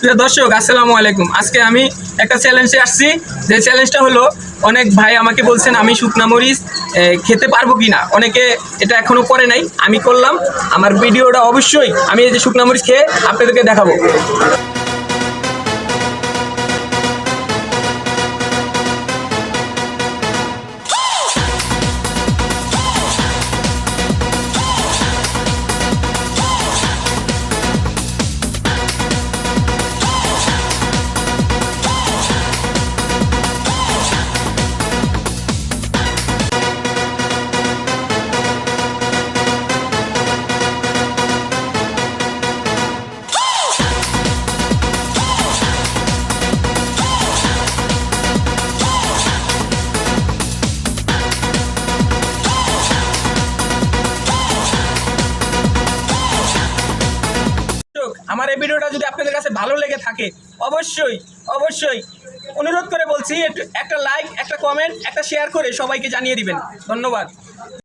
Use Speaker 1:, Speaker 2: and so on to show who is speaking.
Speaker 1: প্রিয় দর্শক, আসসালামু আলাইকুম। আজকে আমি একটা চ্যালেঞ্জে আসছি। যে চ্যালেঞ্জটা হলো, অনেক ভাই আমাকে বলছেন, আমি শুকনা মরিচ খেতে পারব কি না অনেকে এটা এখনও করে নাই, আমি করলাম। আমার ভিডিওটা অবশ্যই আমি এই যে শুকনা মরিচ খেয়ে আপনাদেরকে দেখাবো। আমার এই ভিডিওটা যদি আপনাদের কাছে ভালো লেগে থাকে, অবশ্যই অবশ্যই অনুরোধ করে বলছি, একটু- লাইক একটা কমেন্ট একটা শেয়ার করে সবাইকে জানিয়ে দিবেন। ধন্যবাদ।